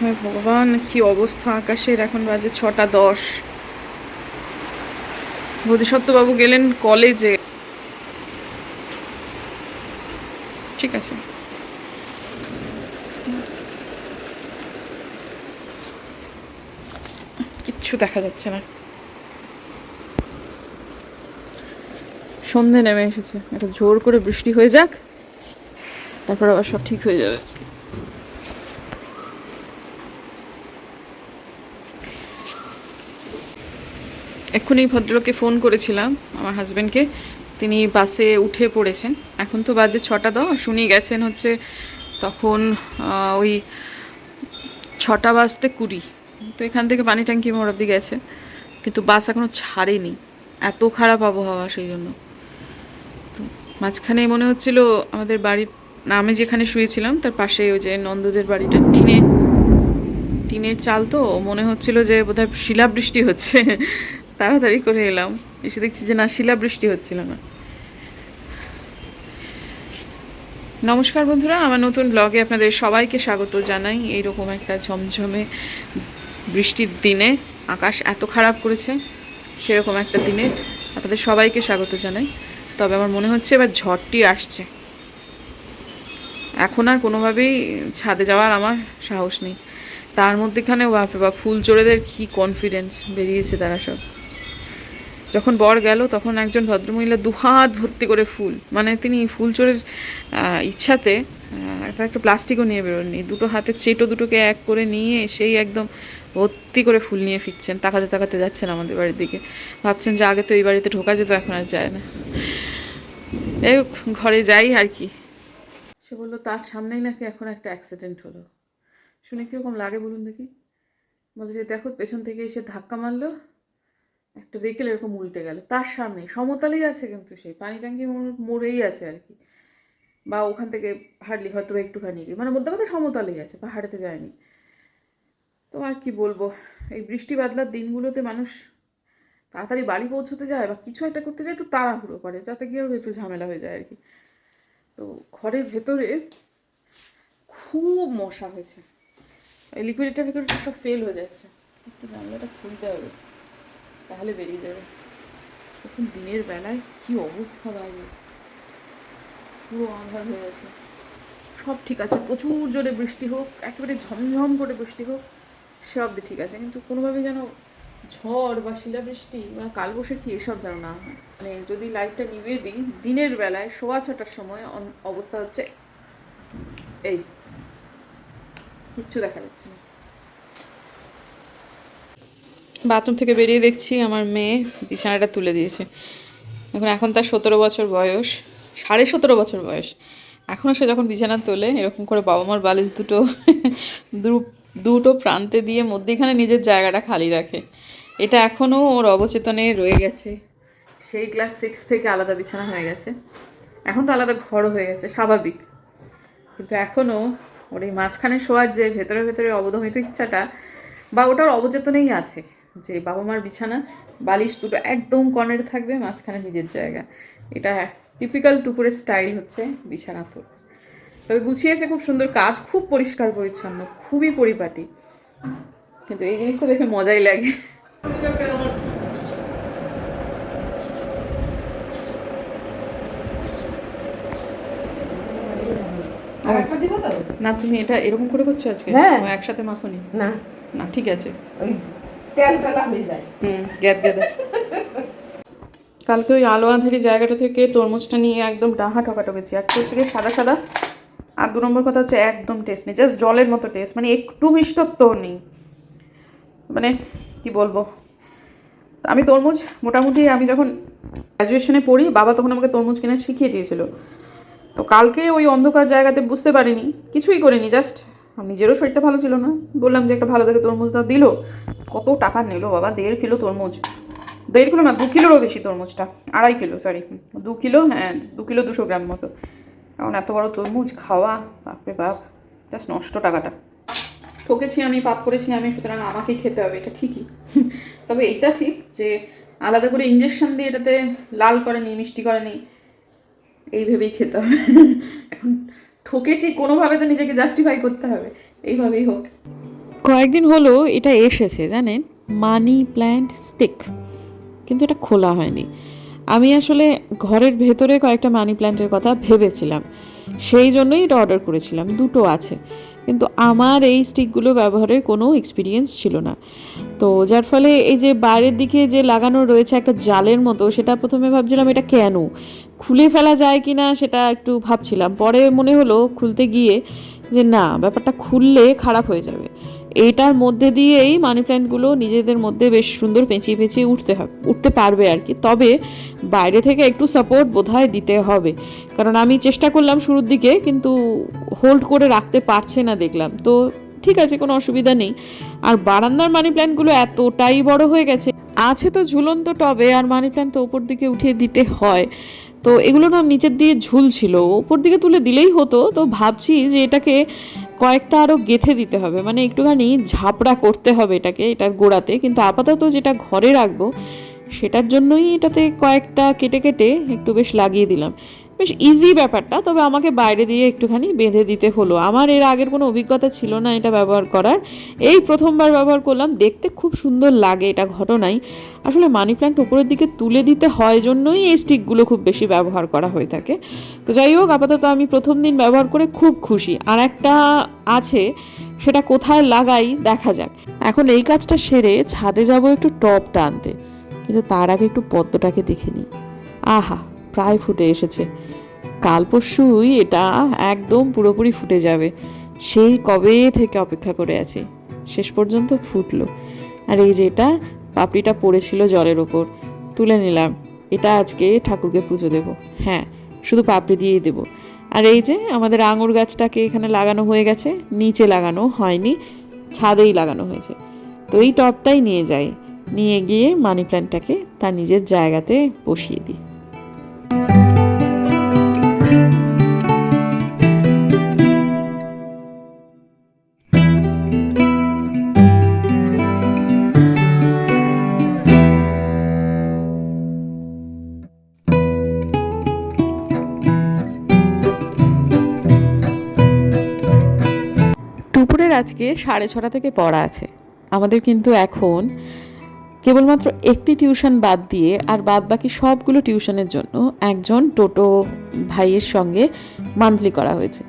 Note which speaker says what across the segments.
Speaker 1: হে ভগবান, কি অবস্থা আকাশের? এখন বাজে ছটা দশ। বোধিসত্ত্ববাবু গেলেন কলেজে। ঠিক আছে। কিচ্ছু দেখা যাচ্ছে না। সন্ধে নেমে এসেছে। একটা জোর করে বৃষ্টি হয়ে যাক, তারপর আবার সব ঠিক হয়ে যাবে। এক্ষুনি ভদ্রলোককে ফোন করেছিলাম, আমার হাজব্যান্ডকে তিনি বাসে উঠে পড়েছেন। এখন তো বাজে ছটা দশ, উনি গেছেন হচ্ছে তখন ওই ছটা বাজতে কুড়ি। তো এখান থেকে পানি ট্যাঙ্কি মোড় অব্দি গেছে। কিন্তু বাস এখনও ছাড়েনি। এত খারাপ আবহাওয়া সেই জন্য। তো মাঝখানে মনে হচ্ছিল আমাদের বাড়ির আমি যেখানে শুয়েছিলাম, তার পাশে ওই যে নন্দদের বাড়িটা, টিনে, টিনের চাল তো, মনে হচ্ছিল যে বোধহয় শিলাবৃষ্টি হচ্ছে। তাড়াতাড়ি করে এলাম। এসে দেখছি যে না শিলা বৃষ্টি হচ্ছিল না। নমস্কার বন্ধুরা, আমার নতুন ব্লগে আপনাদের সবাইকে স্বাগত জানাই। এইরকম একটা ঝমঝমে বৃষ্টির দিনে, আকাশ এত খারাপ করেছে, সেরকম একটা দিনে আপনাদের সবাইকে স্বাগত জানাই। তবে আমার মনে হচ্ছে এবার ঝড়টি আসছে। এখন আর কোনোভাবেই ছাদে যাওয়ার আমার সাহস নেই। তার মধ্যেখানে বাপরে বাপ, ফুল চোরেদের কি কনফিডেন্স বেরিয়েছে তারা সব। যখন বর গেল, তখন একজন ভদ্রমহিলা দুহাত ভর্তি করে ফুল। মানে তিনি ফুল চোরের ইচ্ছাতে একটা একটা প্লাস্টিকও নিয়ে বেরোননি। দুটো হাতে চেটো দুটোকে এক করে নিয়ে সেই একদম ভর্তি করে ফুল নিয়ে ফিরছেন। তাকাতে তাকাতে যাচ্ছেন আমাদের বাড়ির দিকে। ভাবছেন যে আগে তো এই বাড়িতে ঢোকা যেত, এখন আর যায় না। হোক, ঘরে যাই আর কি। সে বলল, তার সামনেই নাকি এখন একটা অ্যাক্সিডেন্ট হলো। শুনে কীরকম লাগে বলুন দেখি। বলে যে দেখো পেছন থেকে এসে ধাক্কা মারলো, একটা ভেহিকেল এরকম উল্টে গেল। তার সামনে সমতলেই আছে কিন্তু সেই পানি ট্যাঙ্কি মোড়- মোড়েই আছে আর কি। বা ওখান থেকে হার্ডলি হয়তো একটুখানি। মানে মধ্যে কথা সমতলেই আছে, পাহাড়েতে যায়নি। তো আর কি বলব, এই বৃষ্টি বাদলার দিনগুলোতে মানুষ তাড়াতাড়ি বাড়ি পৌঁছতে যায় বা কিছু একটা করতে যায়, একটু তাড়াহুড়ো করে, যাতে গিয়ে একটু ঝামেলা হয়ে যায় আর কি। তো ঘরের ভেতরে খুব মশা হয়েছে। এই লিকুইডটা ফিকুইডটা সব ফেল হয়ে যাচ্ছে। একটু জানলাটা খুলতে হবে তাহলে বেরিয়ে যাবে। এখন দিনের বেলায় কি অবস্থা বাইরে পুরো আন্ধার হয়ে গেছে। সব ঠিক আছে প্রচুর জোরে বৃষ্টি হোক একেবারে ঝমঝম করে বৃষ্টি হোক সব ঠিক আছে। কিন্তু কোনোভাবে যেন ঝড় বা শিলাবৃষ্টি বা কালবৈশাখী এসব যেন না হয়। মানে যদি লাইটটা নিভিয়ে দিই দিনের বেলায় সোয়া ছটার সময় অবস্থা হচ্ছে এই। কিচ্ছু দেখা যাচ্ছে না। বাথরুম থেকে বেরিয়ে দেখছি আমার মেয়ে বিছানাটা তুলে দিয়েছে। এখন এখন তার সতেরো বছর বয়স, সাড়ে সতেরো বছর বয়স। এখনও সে যখন বিছানা তোলে, এরকম করে বাবা মার বালিশ দুটো দুটো প্রান্তে দিয়ে মধ্যেখানে নিজের জায়গাটা খালি রাখে। এটা এখনও ওর অবচেতনে রয়ে গেছে। সেই ক্লাস সিক্স থেকে আলাদা বিছানা হয়ে গেছে। এখন তো আলাদা ঘর হয়ে গেছে, স্বাভাবিক। কিন্তু এখনও ওর এই মাঝখানে শোয়ার যে ভেতরে ভেতরে অবদমিত ইচ্ছাটা বা ওটার অবচেতনেই আছে যে বাবা মার বিছানা, বালিশ দুটো একদম কর্নারে থাকবে, মাঝখানে নিজের জায়গা। এটা টিপিক্যাল টুকুরের স্টাইল হচ্ছে বিছানা তো তবে গুছিয়েছে খুব সুন্দর কাজ, খুব পরিষ্কার পরিচ্ছন্ন, খুবই পরিপাটি। কিন্তু এই জিনিসটা দেখে মজাই লাগে
Speaker 2: আর একটা দিব তো
Speaker 1: না তুমি এটা এরকম করে করছ আজকে?
Speaker 2: হ্যাঁ।
Speaker 1: একসাথে মাখনি?
Speaker 2: না।
Speaker 1: না ঠিক আছে।
Speaker 2: ওই তেল হয়ে যায়।
Speaker 1: হুম গ্যাদ গ্যাদা কালকে ওই আলো আঁধারি জায়গাটা থেকে তরমুজটা নিয়ে একদম ডাহা ঠকাঠকেছি। একটা হচ্ছে সাদা সাদা। আর দু নম্বর কথা হচ্ছে একদম টেস্ট নেই জাস্ট জলের মতো টেস্ট মানে একটু মিষ্টত্ব নেই। মানে কি বলব? আমি তরমুজ মোটামুটি আমি যখন গ্র্যাজুয়েশনে পড়ি বাবা তখন আমাকে তরমুজ কেনা শিখিয়ে দিয়েছিল। তো কালকে ওই অন্ধকার জায়গাতে বুঝতে পারিনি, কিছুই করিনি জাস্ট নিজেরও শরীরটা ভালো ছিল না। বললাম যে একটা ভালো দেখে তরমুজটা দিল। কত টাকা নিল বাবা, দেড় কিলো তরমুজ। দেড় কিলো না, দু কিলোরও বেশি তরমুজটা, আড়াই কিলো সরি দু কিলো হ্যাঁ দু কিলো দুশো গ্রাম মতো। এখন এত বড় তরমুজ, খাওয়া, বাপরে বাপ জাস্ট নষ্ট টাকাটা। ঠকেছি আমি, পাপ করেছি আমি, সুতরাং আমাকেই খেতে হবে, এটা ঠিকই। তবে এটা ঠিক যে আলাদা করে ইঞ্জেকশন দিয়ে এটাতে লাল করেনি, মিষ্টি করেনি এই ভেবেই খেতে হবে। এখন ঠকেছি, কোনোভাবে তো নিজেকে জাস্টিফাই করতে হবে। এইভাবেই হোক। কয়েকদিন হলো এটা এসেছে, জানেন? মানি প্ল্যান্ট স্টিক কিন্তু এটা খোলা হয়নি। আমি আসলে ঘরের ভেতরে কয়েকটা মানি প্ল্যান্টের কথা ভেবেছিলাম। সেই জন্যই এটা অর্ডার করেছিলাম। দুটো আছে। কিন্তু আমার এই স্টিকগুলো ব্যবহারের কোনো এক্সপিরিয়েন্স ছিল না। তো যার ফলে এই যে বাইরের দিকে যে লাগানো রয়েছে একটা জালের মতো, সেটা প্রথমে ভাবছিলাম এটা কেন? খুলে ফেলা যায় কি না সেটা একটু ভাবছিলাম। পরে মনে হলো খুলতে গিয়ে যে না, ব্যাপারটা খুললে খারাপ হয়ে যাবে। এইটার মধ্যে দিয়েই মানি প্ল্যান্টগুলো নিজেদের মধ্যে বেশ সুন্দর পেঁচিয়ে পেঁচিয়ে উঠতে হবে উঠতে পারবে আর কি। তবে বাইরে থেকে একটু সাপোর্ট বোধহয় দিতে হবে। কারণ আমি চেষ্টা করলাম শুরুর দিকে, কিন্তু হোল্ড করে রাখতে পারছে না দেখলাম। তো ঠিক আছে, কোনো অসুবিধা নেই। আর বারান্দার মানি প্ল্যান্টগুলো এতটাই বড় হয়ে গেছে, আছে তো ঝুলন্ত টবে, আর মানি প্ল্যান্ট তো ওপর দিকে উঠিয়ে দিতে হয়। তো এগুলো না নিচের দিয়ে ঝুলছিল ওপর দিকে তুলে দিলেই হতো। তো ভাবছি যে এটাকে কয়েকটা আরও গেথে দিতে হবে। মানে একটুখানি ঝাপড়া করতে হবে এটাকে এটার গোড়াতে। কিন্তু আপাতত যেটা ঘরে রাখব, সেটার জন্যই এটাতে কয়েকটা কেটে কেটে একটু বেশ লাগিয়ে দিলাম। বেশ ইজি ব্যাপারটা, তবে আমাকে বাইরে দিয়ে একটুখানি বেঁধে দিতে হলো। আমার এর আগের কোনো অভিজ্ঞতা ছিল না এটা ব্যবহার করার। এই প্রথমবার ব্যবহার করলাম, দেখতে খুব সুন্দর লাগে এটা ঘটনাই। আসলে মানি প্ল্যান্ট উপরের দিকে তুলে দিতে হয় জন্যই এই স্টিকগুলো খুব বেশি ব্যবহার করা হয়ে থাকে। তো যাই হোক, আপাতত আমি প্রথম দিন ব্যবহার করে খুব খুশি। আর একটা আছে, সেটা কোথায় লাগাই দেখা যাক। এখন এই কাজটা সেরে ছাদে যাব একটু টপটা আনতে। কিন্তু তার আগে একটু পদ্মটাকে দেখে নিই। আহা! প্রায় ফুটে এসেছে। কাল পরশুই এটা একদম পুরোপুরি ফুটে যাবে। সেই কবে থেকে অপেক্ষা করে আছি? শেষ পর্যন্ত ফুটলো। আর এই যে এটা, পাপড়িটা পড়েছিল জলের ওপর। তুলে নিলাম। এটা আজকে ঠাকুরকে পুজো দেব। হ্যাঁ শুধু পাপড়ি দিয়েই দেব। আর এই যে আমাদের আঙুর গাছটাকে এখানে লাগানো হয়ে গেছে, নিচে লাগানো হয়নি, ছাদেই লাগানো হয়েছে। তো এই টবটাই নিয়ে যাই। নিয়ে গিয়ে মানি প্ল্যান্টটাকে তার নিজের জায়গাতে বসিয়ে দিই। আজকে সাড়ে ছটা থেকে পড়া আছে। আমাদের কিন্তু এখন কেবলমাত্র একটি টিউশন বাদ দিয়ে আর বাদ বাকি সবগুলো টিউশনের জন্য একজন টোটো ভাইয়ের সঙ্গে মান্থলি করা হয়েছে।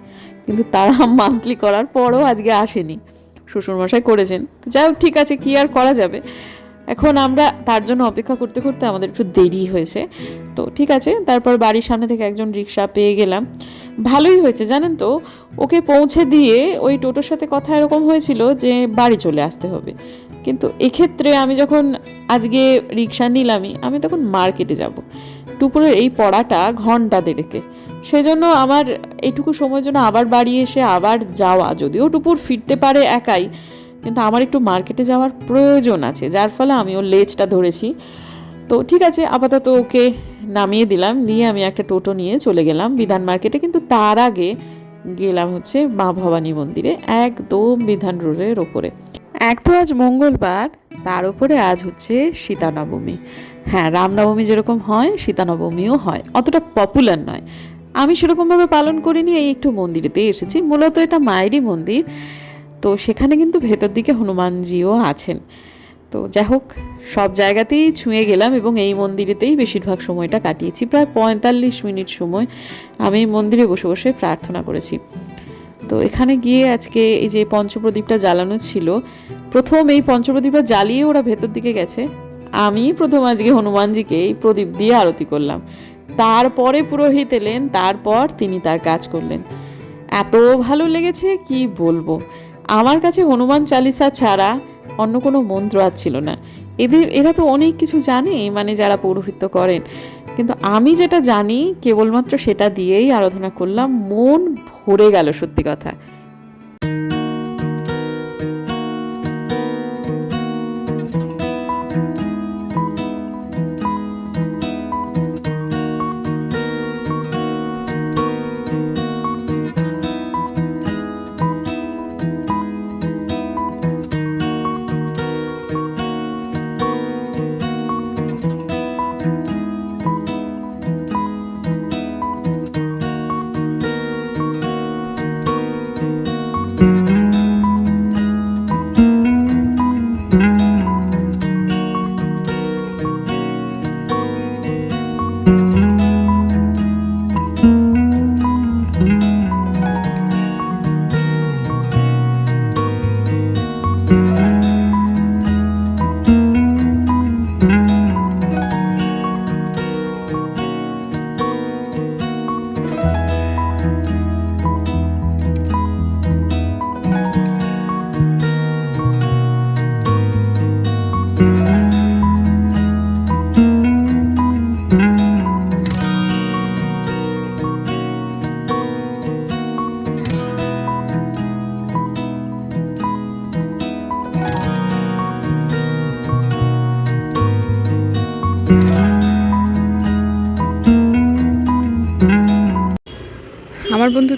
Speaker 1: কিন্তু তারা মান্থলি করার পরও আজকে আসেনি। শ্বশুরমশাই করেছেন। তো যাই হোক, ঠিক আছে, কি আর করা যাবে? এখন আমরা তার জন্য অপেক্ষা করতে করতে আমাদের একটু দেরি হয়েছে। তো ঠিক আছে, তারপর বাড়ির সামনে থেকে একজন রিক্সা পেয়ে গেলাম। ভালোই হয়েছে, জানেন তো? ওকে পৌঁছে দিয়ে ওই টোটোর সাথে কথা এরকম হয়েছিল যে বাড়ি চলে আসতে হবে। কিন্তু এক্ষেত্রে আমি যখন আজকে রিক্সা নিলামই, আমি তখন মার্কেটে যাব। টুপুরের এই পড়াটা ঘণ্টা দেড়েকে সেজন্য আমার এইটুকু সময়ের জন্য আবার বাড়ি এসে আবার যাওয়া, যদিও টুপুর ফিরতে পারে একাই, কিন্তু আমার একটু মার্কেটে যাওয়ার প্রয়োজন আছে, যার ফলে আমি ওর লেজটা ধরেছি। তো ঠিক আছে, আপাতত ওকে নামিয়ে দিলাম, নিয়ে আমি একটা টোটো নিয়ে চলে গেলাম বিধান মার্কেটে। কিন্তু তার আগে গেলাম হচ্ছে মা ভবানী মন্দিরে, একদম বিধান রোডের ওপরে। এক তো আজ মঙ্গলবার, তার উপরে আজ হচ্ছে সীতানবমী। হ্যাঁ রামনবমী যেরকম হয়, সীতানবমীও হয়। অতটা পপুলার নয়। আমি সেরকমভাবে পালন করিনি, এই একটু মন্দিরেতে এসেছি। মূলত এটা মায়েরই মন্দির। তো সেখানে কিন্তু ভেতর দিকে হনুমানজিও আছেন। তো যাই হোক সব জায়গাতেই ছুঁয়ে গেলাম এবং এই মন্দিরেতেই বেশিরভাগ সময়টা কাটিয়েছি। প্রায় পঁয়তাল্লিশ মিনিট সময় আমি মন্দিরে বসে বসে প্রার্থনা করেছি। তো এখানে গিয়ে আজকে এই যে পঞ্চপ্রদীপটা জ্বালানো ছিল, প্রথম এই পঞ্চপ্রদীপটা জ্বালিয়ে ওরা ভেতর দিকে গেছে। আমি প্রথম আজকে হনুমানজিকে এই প্রদীপ দিয়ে আরতি করলাম। তারপরে পুরোহিত এলেন, তারপর তিনি তার কাজ করলেন। এত ভালো লেগেছে, কি বলব? আমার কাছে হনুমান চালিসা ছাড়া অন্য কোনো মন্ত্র আর ছিল না। এদের, এরা তো অনেক কিছু জানে মানে যারা পৌরোহিত্য করেন। কিন্তু আমি যেটা জানি, কেবলমাত্র সেটা দিয়েই আরাধনা করলাম, মন ভরে গেল সত্যি কথা।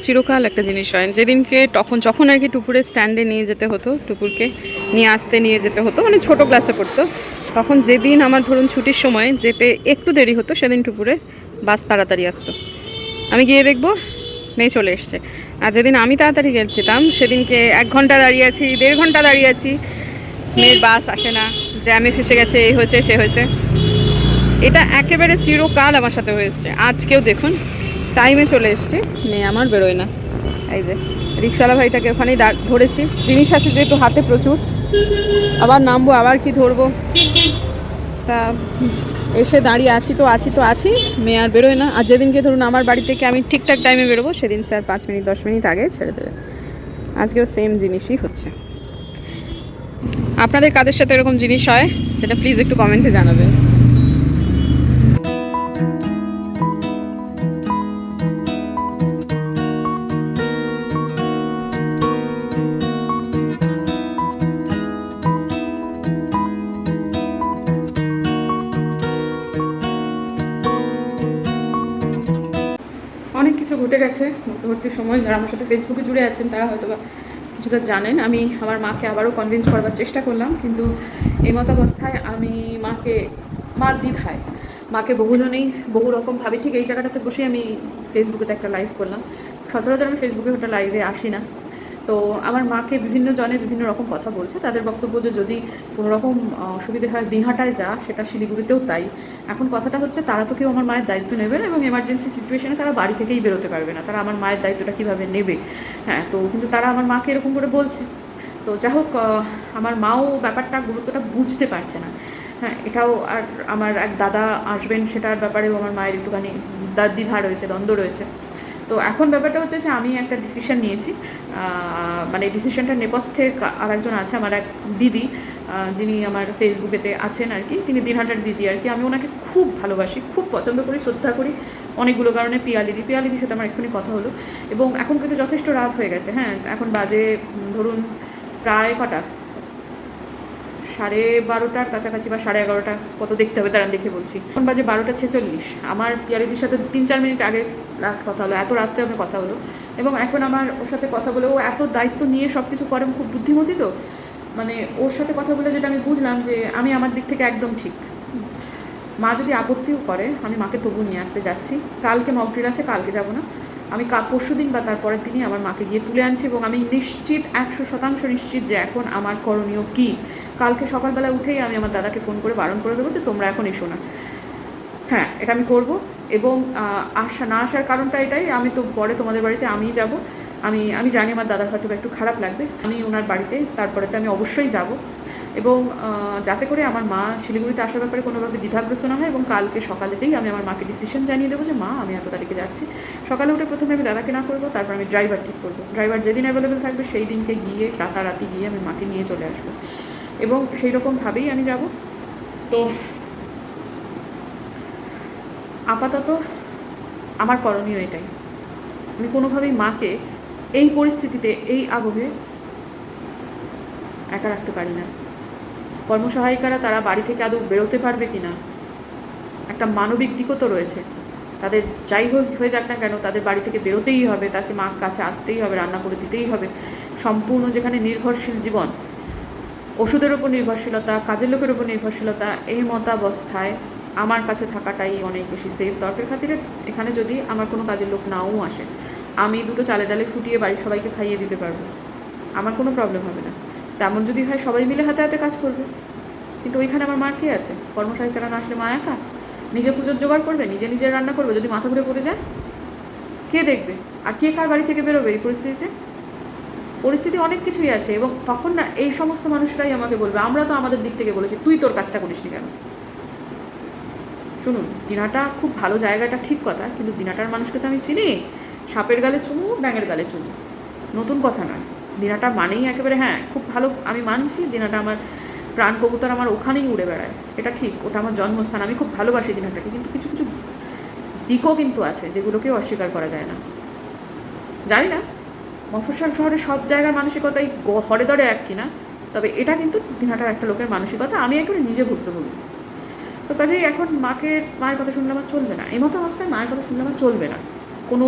Speaker 1: চিরকাল একটা জিনিস হয়। যেদিনকে তখন, যখন আর কি টুপুরের স্ট্যান্ডে নিয়ে যেতে হতো, টুপুরকে নিয়ে আসতে নিয়ে যেতে হতো মানে ছোট ক্লাসে পড়তো, তখন যেদিন আমার ধরুন ছুটির সময় যেতে একটু দেরি হতো, সেদিন টুপুরে বাস তাড়াতাড়ি আসতো। আমি গিয়ে দেখব, মেয়ে চলে এসছে। আর যেদিন আমি তাড়াতাড়ি গেছিলাম, সেদিনকে এক ঘণ্টা দাঁড়িয়ে আছি, দেড় ঘণ্টা দাঁড়িয়ে আছি। মেয়ের বাস আসে না জ্যামে ফেসে গেছে, এই হয়েছে, সে হয়েছে। এটা একেবারে চিরকাল আমার সাথে হয়েছে। আজকেও দেখুন টাইমে চলে এসছি। মেয়ে আমার বেরোয় না। এই যে, রিক্সাওয়ালা ভাইটাকে ওখানেই ধরেছি। জিনিস আছে যেহেতু হাতে প্রচুর। আবার নামবো, আবার কি ধরবো? তা, এসে দাঁড়িয়ে আছি তো আছি তো, আছি। মেয়ে আর বেরোয় না। আর যেদিনকে ধরুন আমার বাড়ি থেকে আমি ঠিকঠাক টাইমে বেরোবো, সেদিন স্যার পাঁচ মিনিট, দশ মিনিট আগে ছেড়ে দেবে। আজকেও সেম জিনিসই হচ্ছে। আপনাদের কাদের সাথে এরকম জিনিস হয়, সেটা প্লিজ একটু কমেন্টে জানাবেন। গেছে মধ্যবর্তী সময়, যারা আমার সাথে ফেসবুকে জুড়ে আছেন, তারা হয়তো বা কিছুটা জানেন। আমি আমার মাকে আবারও কনভিন্স করবার চেষ্টা করলাম, কিন্তু এই মতাবস্থায় আমি মাকে মার দ্বিধায়। মাকে বহুজনেই বহু রকম ভাবে ঠিক এই জায়গাটাতে বসে আমি ফেসবুকেতে একটা লাইভ করলাম। সচরাচর আমি ফেসবুকে ওটা লাইভে আসি না। তো আমার মাকে বিভিন্ন জনে বিভিন্ন রকম কথা বলছে। তাদের বক্তব্য যে যদি কোনো রকম অসুবিধে হয় দিনহাটায় যা, সেটা শিলিগুড়িতেও তাই। এখন কথাটা হচ্ছে, তারা তো কেউ আমার মায়ের দায়িত্ব নেবে না এবং এমার্জেন্সি সিচুয়েশনে তারা বাড়ি থেকেই বেরোতে পারবে না। তারা আমার মায়ের দায়িত্বটা কীভাবে নেবে? হ্যাঁ তো কিন্তু তারা আমার মাকে এরকম করে বলছে। তো যাই হোক আমার মাও ব্যাপারটা, গুরুত্বটা বুঝতে পারছে না। হ্যাঁ এটাও আর আমার এক দাদা আসবেন, সেটার ব্যাপারেও আমার মায়ের একটুখানি দ্বিধা রয়েছে, দ্বন্দ্ব রয়েছে। তো এখন ব্যাপারটা হচ্ছে যে আমি একটা ডিসিশন নিয়েছি। মানে ডিসিশনটার নেপথ্যে আর একজন আছে আমার এক দিদি যিনি আমার ফেসবুকেতে আছেন আর কি। তিনি দিনহাটার দিদি আর কি। আমি ওনাকে খুব ভালোবাসি, খুব পছন্দ করি, শ্রদ্ধা করি অনেকগুলো কারণে পিয়ালিদি পিয়ালিদির সাথে আমার এক্ষুনি কথা হলো। এবং এখন কিন্তু যথেষ্ট রাত হয়ে গেছে হ্যাঁ। এখন বাজে ধরুন প্রায় কটা। সাড়ে বারোটার কাছাকাছি বা সাড়ে এগারোটা, কত দেখতে হবে দাঁড়ান দেখে বলছি। এখন বাজে বারোটা ছেচল্লিশ। আমার পিয়ারিদির সাথে তিন, চার মিনিট আগে লাস্ট কথা হলো, এত রাত্রে আমি কথা হলো। এবং এখন আমার ওর সাথে কথা বলে ও এত দায়িত্ব নিয়ে সব কিছু করে খুব বুদ্ধিমতী তো। মানে ওর সাথে কথা বলে যেটা আমি বুঝলাম যে আমি আমার দিক থেকে একদম ঠিক। মা যদি আপত্তিও করে, আমি মাকে তবু নিয়ে আসতে যাচ্ছি। কালকে মকড্রিল আছে, কালকে যাব না। আমি কা, পরশু দিন বা তারপরের দিনই আমার মাকে গিয়ে তুলে আনছি এবং আমি নিশ্চিত, একশো শতাংশ নিশ্চিত যে এখন আমার করণীয় কী। কালকে সকালবেলা উঠেই আমি আমার দাদাকে ফোন করে বারণ করে দেবো যে তোমরা এখন এসো না। হ্যাঁ এটা আমি করব এবং আসা না আসার কারণটা এটাই, আমি তো পরে তোমাদের বাড়িতে আমিই যাব। আমি আমি জানি আমার দাদার হয়তো একটু খারাপ লাগবে। আমি ওনার বাড়িতে তারপরে তো আমি অবশ্যই যাব। এবং যাতে করে আমার মা শিলিগুড়িতে আসার ব্যাপারে কোনোভাবে দ্বিধাগ্রস্ত না হয় এবং কালকে সকালেতেই আমি আমার মাকে ডিসিশন জানিয়ে দেবো যে, মা, আমি এত তারিখে যাচ্ছি। সকালে উঠে প্রথমে আমি দাদাকে না করব, তারপর আমি ড্রাইভার ঠিক করব। ড্রাইভার যেদিন অ্যাভেলেবেল থাকবে, সেই দিনকে গিয়ে রাতারাতি গিয়ে আমি মাকে নিয়ে চলে আসব। এবং সেই রকমভাবেই আমি যাব। তো আপাতত আমার করণীয় এটাই। আমি কোনোভাবেই মাকে এই পরিস্থিতিতে, এই আবহে একা রাখতে পারি না। কর্মসহায়িকারা তারা বাড়ি থেকে আদৌ বেরোতে পারবে কি না একটা মানবিক দিকও তো রয়েছে। তাদের যাই হোক হয়ে যাক না কেন, তাদের বাড়ি থেকে বেরোতেই হবে, তাকে মা কাছে আসতেই হবে, রান্না করে দিতেই হবে। সম্পূর্ণ যেখানে নির্ভরশীল জীবন ওষুধের উপর নির্ভরশীলতা, কাজের লোকের উপর নির্ভরশীলতা, এই মতাবস্থায় আমার কাছে থাকাটাই অনেক বেশি সেফ তর্কের খাতিরে। এখানে যদি আমার কোনো কাজের লোক নাও আসে, আমি দুটো চালে ডালে ফুটিয়ে বাড়ির সবাইকে খাইয়ে দিতে পারব। আমার কোনো প্রবলেম হবে না। তেমন যদি হয় সবাই মিলে হাতে হাতে কাজ করবে। কিন্তু ওইখানে আমার মার কে আছে? কর্মসহায়িকারা না আসলে মা একা? নিজে পুজোর জোগাড় করবে? নিজে নিজে রান্না করবে? যদি মাথা ঘুরে পড়ে যায়? কে দেখবে? আর কে কার বাড়ি থেকে বেরোবে এই পরিস্থিতিতে? পরিস্থিতি অনেক কিছুই আছে এবং তখন না এই সমস্ত মানুষরাই আমাকে বলবে, আমরা তো আমাদের দিক থেকে বলেছি, তুই তোর কাজটা করিসনি কেন? শুনুন, দিনাটা খুব ভালো জায়গাটা ঠিক কথা, কিন্তু দিনাটার মানুষকে তো আমি চিনি, সাপের গালে চুমু, ব্যাঙের গালে চুমু। নতুন কথা নয়, দিনাটা মানেই একেবারে হ্যাঁ খুব ভালো, আমি মানছি, দিনাটা আমার প্রাণ কবুতর আমার ওখানেই উড়ে বেড়ায়, এটা ঠিক, ওটা আমার জন্মস্থান, আমি খুব ভালোবাসি দিনাটাকে, কিন্তু কিছু কিছু দিকও কিন্তু আছে যেগুলোকেও অস্বীকার করা যায় না। জানি না মফস্বল শহরে সব জায়গার মানসিকতাই হরে দরে এক কিনা, তবে এটা কিন্তু দিনহাটার একটা লোকের মানসিকতা, আমি একেবারে নিজে ভুক্তভোগী। তো কাজেই এখন মাকে, মায়ের কথা শুনলে আমার চলবে না। এই মতো অবস্থায় মায়ের কথা শুনলে আমার চলবে না। কোনো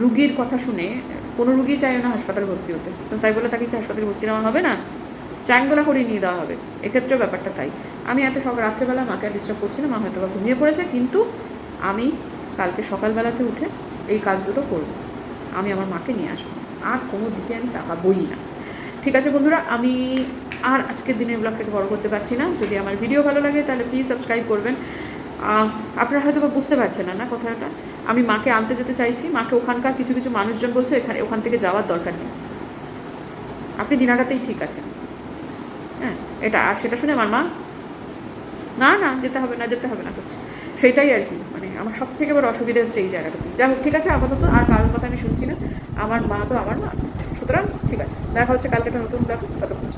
Speaker 1: রুগীর কথা শুনে, কোনো রুগী চায় না হাসপাতালে ভর্তি হতে। তাই বলে তাকে কি হাসপাতালে ভর্তি নেওয়া হবে না? চ্যাঙ্গোলা করে নিয়ে দেওয়া হবে। এক্ষেত্রেও ব্যাপারটা তাই। আমি এত সকাল, রাত্রেবেলা মাকে ডিস্টার্ব করছি না, মা হয়তো বা ঘুমিয়ে পড়েছে, কিন্তু আমি কালকে সকালবেলাতে উঠে এই কাজগুলো করব। আমি আমার মাকে নিয়ে আসব। আর কোনো দিকে আমি তাকাবই না। ঠিক আছে বন্ধুরা, আমি আর আজকের দিনের ব্লগটাকে বড় করতে পারছি না। যদি আমার ভিডিও ভালো লাগে তাহলে প্লিজ সাবস্ক্রাইব করবেন। আপনারা হয়তো বা বুঝতে পারছেন না না কথাটা? আমি মাকে আনতে যেতে চাইছি। মাকে ওখানকার কিছু কিছু মানুষজন বলছে, এখানে, ওখান থেকে যাওয়ার দরকার নেই। আপনি দিনাটাতেই ঠিক আছেন। হ্যাঁ এটা, আর সেটা শুনে আমার মা, না না, যেতে হবে না, যেতে হবে না করছে। সেটাই আর কি মানে আমার সব থেকে বড় অসুবিধা হচ্ছে এই জায়গাটাতে। যাই হোক, ঠিক আছে, আপাতত আর কারোর কথা আমি শুনছি না। আমার মা তো আমার মা সুতরাং ঠিক আছে, দেখা হচ্ছে কালকে একটা নতুন ব্লগ, ততক্ষণ